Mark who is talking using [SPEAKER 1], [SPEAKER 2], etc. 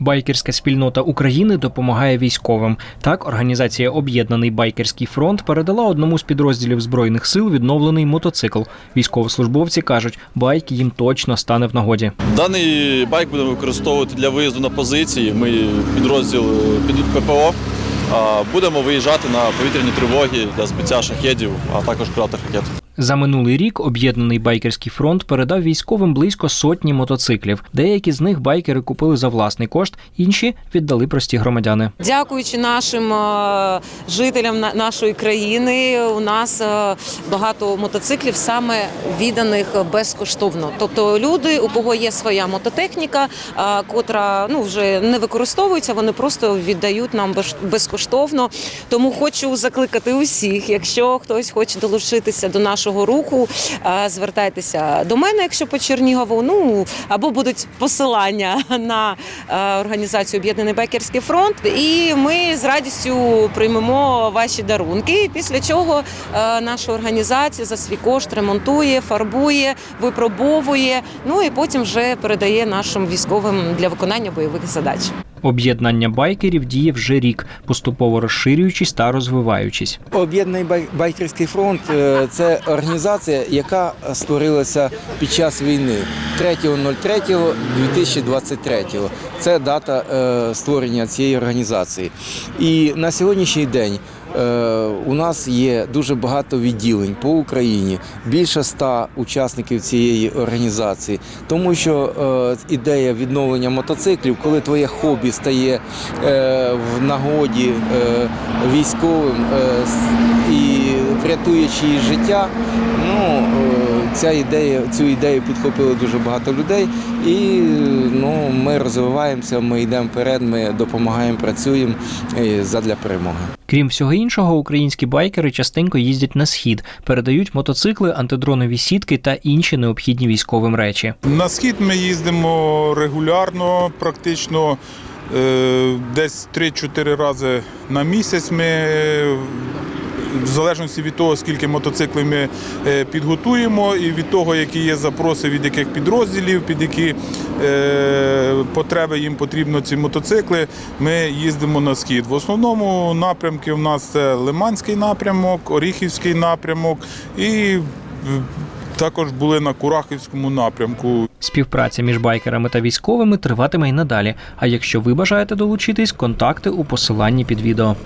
[SPEAKER 1] Байкерська спільнота України допомагає військовим. Так, організація Об'єднаний байкерський фронт передала одному з підрозділів збройних сил відновлений мотоцикл. Військовослужбовці кажуть, байк їм точно стане в нагоді.
[SPEAKER 2] Даний байк будемо використовувати для виїзду на позиції. Ми підрозділ під ППО. Будемо виїжджати на повітряні тривоги для збиття шахедів, а також крилатих ракет.
[SPEAKER 1] За минулий рік об'єднаний байкерський фронт передав військовим близько сотні мотоциклів. Деякі з них байкери купили за власний кошт, інші віддали прості громадяни.
[SPEAKER 3] Дякуючи нашим е, жителям на- нашої країни, у нас е, багато мотоциклів саме відданих безкоштовно. Тобто люди, у кого є своя мототехніка, е, котра ну вже не використовується, вони просто віддають нам без- безкоштовно. Тому хочу закликати усіх, якщо хтось хоче долучитися до нашого руху, е, звертайтеся до мене, якщо по Чернігову. Ну або будуть посилання на організацію Об'єднаний Байкерський фронт. І ми з радістю приймемо ваші дарунки. Після чого наша організація за свій кошт ремонтує, фарбує, випробовує. Ну і потім вже передає нашим військовим для виконання бойових задач.
[SPEAKER 1] Об'єднання байкерів діє вже рік, поступово розширюючись та розвиваючись.
[SPEAKER 4] Об'єднаний байкерський фронт е, це організація, яка створилася під час війни 3.03.2023. Це дата е, створення цієї організації. І на сьогоднішній день у нас є дуже багато відділень по Україні, більше ста учасників цієї організації, тому що е, ідея відновлення мотоциклів, коли твоє хобі стає е, в нагоді е, військовим е, і врятує їх життя, ну е, ця ідея, цю ідею підхопили дуже багато людей, і ну, ми розвиваємося, ми йдемо вперед, ми допомагаємо, працюємо е, задля перемоги.
[SPEAKER 1] Крім всього іншого, українські байкери частенько їздять на схід, передають мотоцикли, антидронові сітки та інші необхідні військовим речі.
[SPEAKER 5] На схід ми їздимо регулярно, практично е, десь 3-4 рази на місяць. Ми е, в залежності від того, скільки мотоциклів ми е, підготуємо, і від того, які є запроси від яких підрозділів, під які е, потреби їм потрібно ці мотоцикли, ми їздимо на схід. В основному напрямки у нас це Лиманський напрямок, Оріхівський напрямок і е, також були на Курахівському напрямку.
[SPEAKER 1] Співпраця між байкерами та військовими триватиме й надалі. А якщо ви бажаєте долучитись, контакти у посиланні під відео.